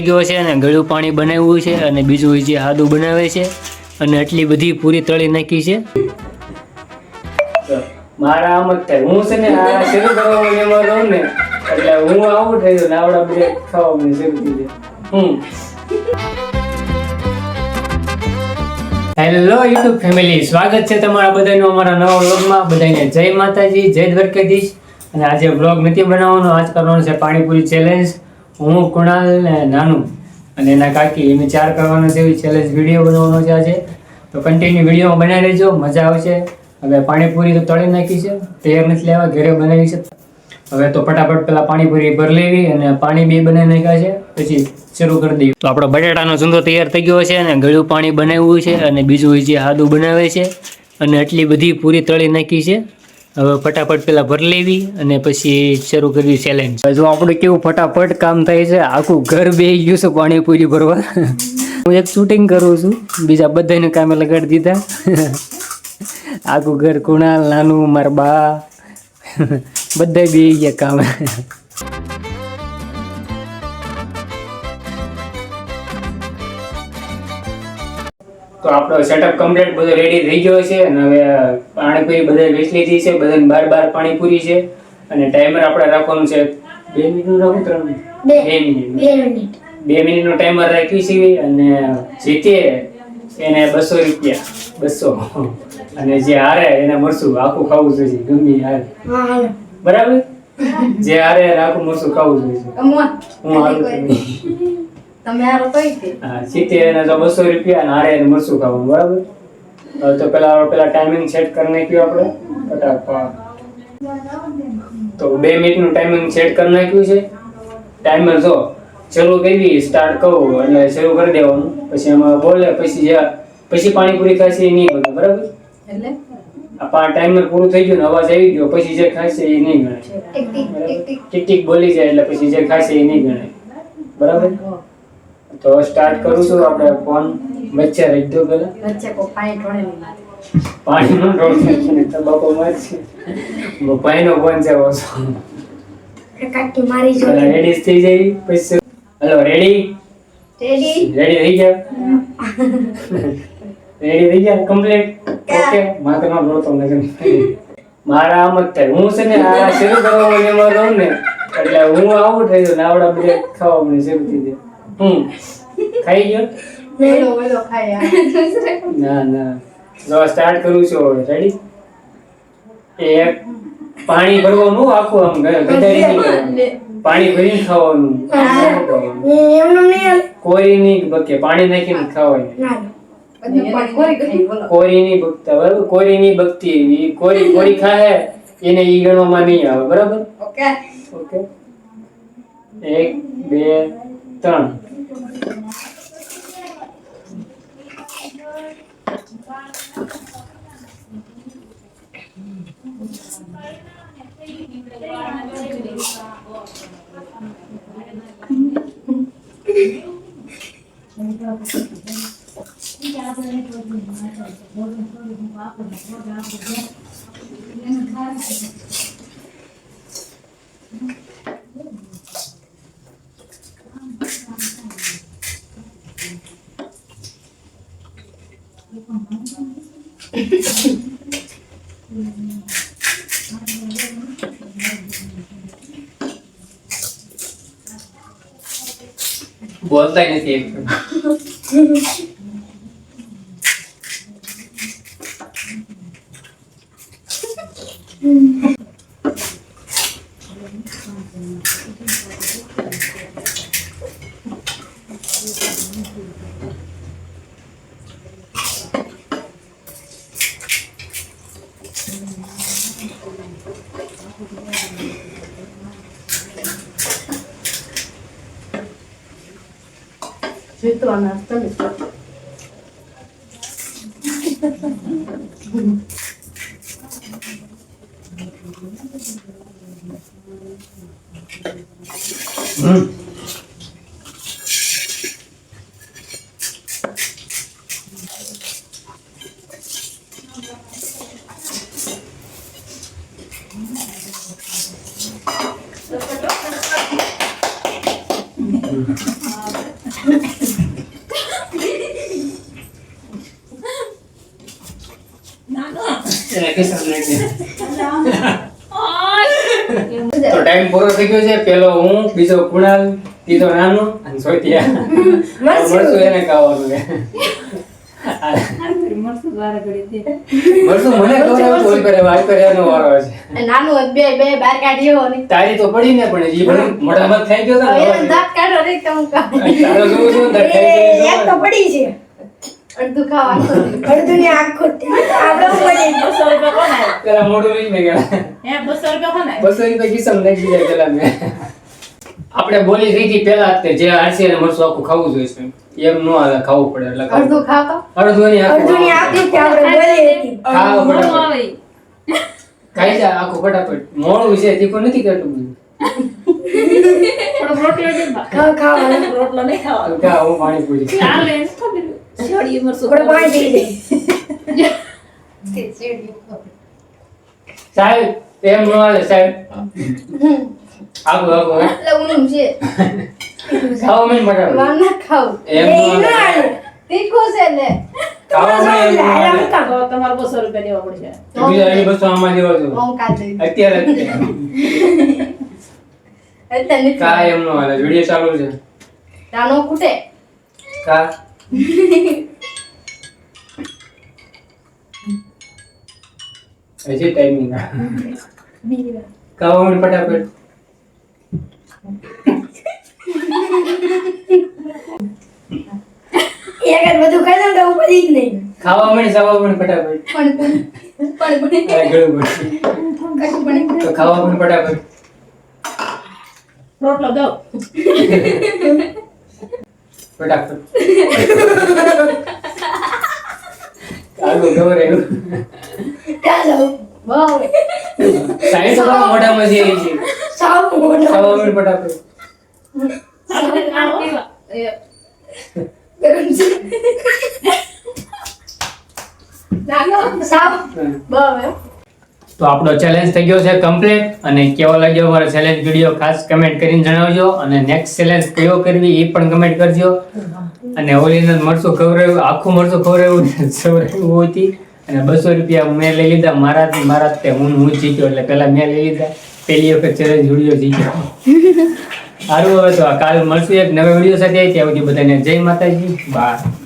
ગયો છે અને ગળું પાણી બનાવ્યું છે અને બીજું જે આદુ બનાવે છે અને આટલી બધી પૂરી તળી નાખી છે. મારા આમ જ થાય હેલો યુટ્યુબ ફેમિલી સ્વાગત છે તમારા બધાનું અમારા નવા વ્લોગમાં. બધાને જય માતાજી, જય દ્વારકાધીશ. અને આજે વ્લોગ નથી બનાવવાનો, આજ કરવાનો છે પાણીપુરી ચેલેન્જ હું કુણાલ, ને નાનું. અને એના કાકી એમ ચાર કરવાનો છે, એવી ચેલેન્જ વીડિયો બનાવવાનો છે આજે. તો કન્ટિન્યુ વિડીયોમાં બનાવી લેજો, મજા આવશે. હવે પાણીપુરી તો તળી નાખી છે, તૈયાર નથી લેવા, ઘરે બનાવી છે. હવે તો ફટાફટ પેલા પાણીપુરી ભરી લેવી અને પાણી બે બનાવી નાખ્યા છે, પછી શરૂ કરી દઈએ તો આપણો બટાટાનો ચૂંદો તૈયાર થઈ ગયો છે, અને ગળ્યું પાણી બનાવ્યું છે, અને બીજું જે હાદું બનાવે છે, અને આટલી બધી પૂરી તળી નાખી છે. હવે ફટાફટ પેલા ભરી લેવી અને પછી શરૂ કરવી ચેલેન્જ જો આપણે કેવું ફટાફટ કામ થાય છે, આખું ઘર બેહી ગયું છે પાણીપુરી ભરવા. હું એક શૂટિંગ કરું છું, બીજા બધાને કામે લગાડી દીધા. આખું ઘર કુણાલ નાનું, મારા બા બધા બે ગયા કામ. તો આપણો સેટઅપ કમ્પ્લીટ બધો રેડી થઈ ગયો છે અને હવે પાણીપુરી બધા વેચલી લીધી છે બધાને બાર બાર પાણીપુરી છે અને ટાઈમર આપણે રાખવાનું છે બે મિનિટનું રાખું ત્રણ મિનિટ બે. મિનિટ બે મિનિટનો મિનિટનું ટાઈમર રાખ્યું છે અને જીતે એને બસો રૂપિયા બસો. અને જે હારે એને મળશું આખું ખાવું જોઈએ ગમે હારે. બરાબર? જે હારે આખું મળશું ખાવું જોઈએ. હું હારું. તમે હારો કઈ છે હા જીતે એને તો બસો રૂપિયા અને હારે એને ખાવું બરાબર? તો પેલા પેલા ટાઈમિંગ સેટ કરી નાખ્યું આપણે ફટાફટ. તો બે મિનિટનું ટાઈમિંગ સેટ કરી નાખ્યું છે. ટાઈમર જો શરૂ કરવી સ્ટાર્ટ કરવું એટલે શરૂ કરી દેવાનું. પછી એમાં બોલે પછી જે પછી પાણીપુરી ખાશે એ નહીં બને બરાબર? એટલે? આ ટાઈમર પૂરું થઈ ગયું ને અવાજ આવી ગયો પછી જે ખાશે એ નહીં ગણાય. ટીક બોલી જાય એટલે પછી જે ખાશે એ નહીં ગણાય. બરાબર? તો સ્ટાર્ટ કરું છું આપણે ફોન. વચ્ચે રહી દો પેલા. વચ્ચે કો પાણી ઢોળે નહીં પાણીનો ડોળ છે. તબાકો મારશે નો ફોન છે ઓસો કાકી મારી જો રેડી થઈ જાય. પછી હેલો રેડી રેડી રેડી થઈ ગયા? રેડી થઈ ગયા? કમ્પ્લીટ ઓકે નો ડોળતો નથી મારા આમ જ થાય. હું છે ને આ શરૂ કરવા રહું ને. એટલે હું આવું થઈ ગયો ને આવડા બધા ખાવા મને શરૂ થઈ જાય. હું ખાઈ ગયો? વેલો વેલો ખાયા ના ના. જો સ્ટાર્ટ કરું છું હવે. રેડી એક પાણી ભરવાનું આખું આમ ગદારી નહીં પાણી ભરીને ખાવાનું. કોરી નહીં કોઈ બકે પાણી નાખીને ખાવાનું બોલો. કોરી નહીં બકતા બરાબર? કોરી નહીં બકતી ઈ કોરી કોરી ખાય એને ઈ ગણવામાં નહીં આવે. બરાબર? ઓકે. ઓકે. એક બે Tá. Thank you. ત્રણ બોલતા નથી એક જીતવાના તમે હમ એને કિસ્સા નાખી દે. તો ટાઈમ પૂરો થઈ ગયો છે. પેલો હું બીજો કુણાલ ત્રીજો નાનો અને ચોથિયા મળશું એને ખાવાનું તારી તો પડી ને પણ મોઢામાં થઈ ગયો અડધું ખાવા. અડધું ને આખું આપણે પડી બસો રૂપિયા કોણ? પેલા મોઢું લઈને ગયા હે, બસો રૂપિયા કોણ? બસો રૂપિયા કિસ્સામાં નાખી દીધા પેલા મેં. આપણે બોલી હતી પેલા જ તે જે આરસી અને મરસું આખું ખાવું જોઈએ છે. એમ નો હાલે ખાવું પડે એટલે અડધું ખાવ. અડધું ની આખું અડધું ની ખાવું. આખી કે આપણે બોલી હતી ખાવું પડે. ખાઈ જા આખું ફટાફટ. મોડું છે તીખું નથી કરતું બધું રોટલો નહીં હું ચાલે, એને ખબર. શેરડી મરચું આપણે પાણી પી લઈએ. તે શેરડીયું ખાવ. સાહેબ એમ નો હાલે સાહેબ આખું હે. એટલે ઊંઘ છે ખાઓ મેં ફટાફટ વાર ખાવ એમ નો હાલે. તીખું છે ને તમારે બસો રૂપિયા દેવા પડશે અત્યારે કાય તે. એટલે નથી કા એમ નો હાલે વીડિયો ચાલુ છે નાનો ખૂટે કા હજી टाइमिंग ખાઓ कब ફટાફટ. फटाफट યાર બધું ખાઈ તો ઉપડી જ નહીં. ખાવા મને સવા પણ ફટાફટ. પણ પણ પણ તો ખાવા પણ ફટાફટ. રોટલો દો ફટાફટ આગળ ખબર આવ્યું ચાલો બહુ સાઈડ તો તારા મોઢામાં છે એ છે સાવ મોટો ખાવા મળી ફટાફટ આપણે આ પીવા. એ, ગરમ છે નાનો સાવ બહુ એમ તો આપણો ચેલેન્જ થઈ ગયો છે કમ્પ્લીટ અને કેવો લાગ્યો અમારો ચેલેન્જ વીડિયો ખાસ કમેન્ટ કરીને જણાવજો. અને નેક્સ્ટ ચેલેન્જ કયો કરવી એ પણ કમેન્ટ કરજો. અને ઓરિજિનલ મરચું ખવડાવ્યું આખું મરચું ખવડાવ્યું ખવડાવ્યું હતી. અને બસો રૂપિયા મેં લઈ લીધા મારા મારા તે હું હું જીત્યો. એટલે પહેલાં મેં લઈ લીધા પહેલી વખત ચેલેન્જ વીડિયો જીત્યો. સારું હવે તો કાલ મળશું એક નવા વીડિયો સાથે. ત્યાં સુધી બધાને જય માતાજી. બાય